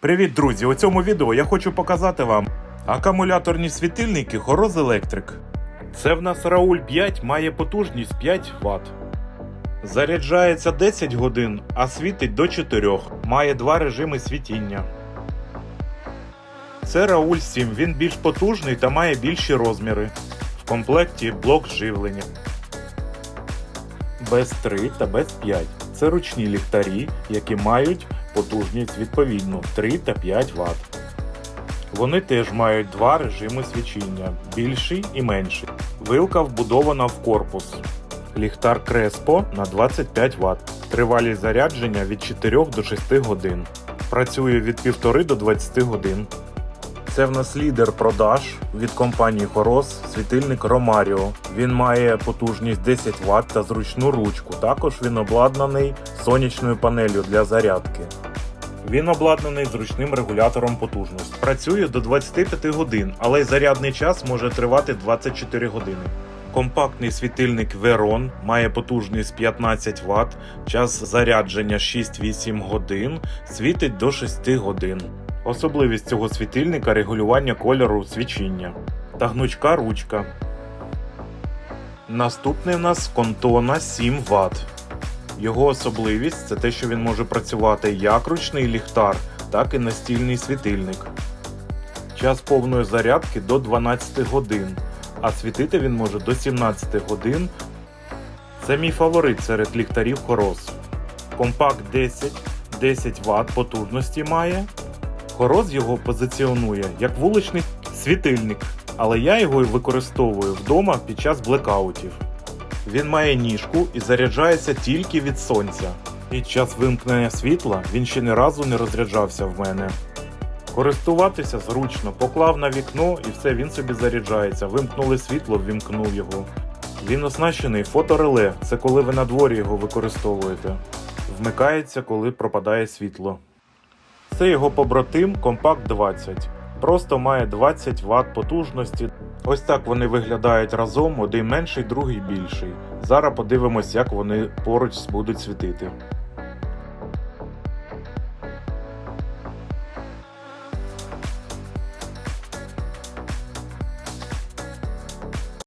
Привіт, друзі! У цьому відео я хочу показати вам акумуляторні світильники Horoz Electric. Це в нас Raul 5 має потужність 5 Вт. Заряджається 10 годин, а світить до 4. Має два режими світіння. Це Raul 7, він більш потужний та має більші розміри. В комплекті блок живлення. Без 3 та без 5. Це ручні ліхтарі, які мають потужність відповідно 3 та 5 Вт. Вони теж мають два режими свічіння більший і менший. Вилка вбудована в корпус. Ліхтар Креспо на 25 Вт. Тривалість зарядження від 4 до 6 годин. Працює від 1,5 до 20 годин. Це в нас лідер продаж від компанії Хорос, світильник Romario. Він має потужність 10 Вт та зручну ручку. Також він обладнаний сонячною панелью для зарядки. Він обладнаний зручним регулятором потужності. Працює до 25 годин, але й зарядний час може тривати 24 години. Компактний світильник Veron має потужність 15 Вт, час зарядження 6-8 годин, світить до 6 годин. Особливість цього світильника регулювання кольору свічіння та гнучка ручка. Наступний у нас Контона 7 Вт. Його особливість це те, що він може працювати як ручний ліхтар, так і настільний світильник. Час повної зарядки до 12 годин, а світити він може до 17 годин. Це мій фаворит серед ліхтарів Хорос. Компакт 10, 10 Вт потужності має. Хорос його позиціонує як вуличний світильник, але я його використовую вдома під час блекаутів. Він має ніжку і заряджається тільки від сонця. Під час вимкнення світла він ще ні разу не розряджався в мене. Користуватися зручно, поклав на вікно і все, він собі заряджається. Вимкнули світло, вімкнув його. Він оснащений фотореле, це коли ви на дворі його використовуєте. Вмикається, коли пропадає світло. Це його побратим Compact 20. Просто має 20 Вт потужності. Ось так вони виглядають разом, один менший, другий більший. Зараз подивимось, як вони поруч будуть світити.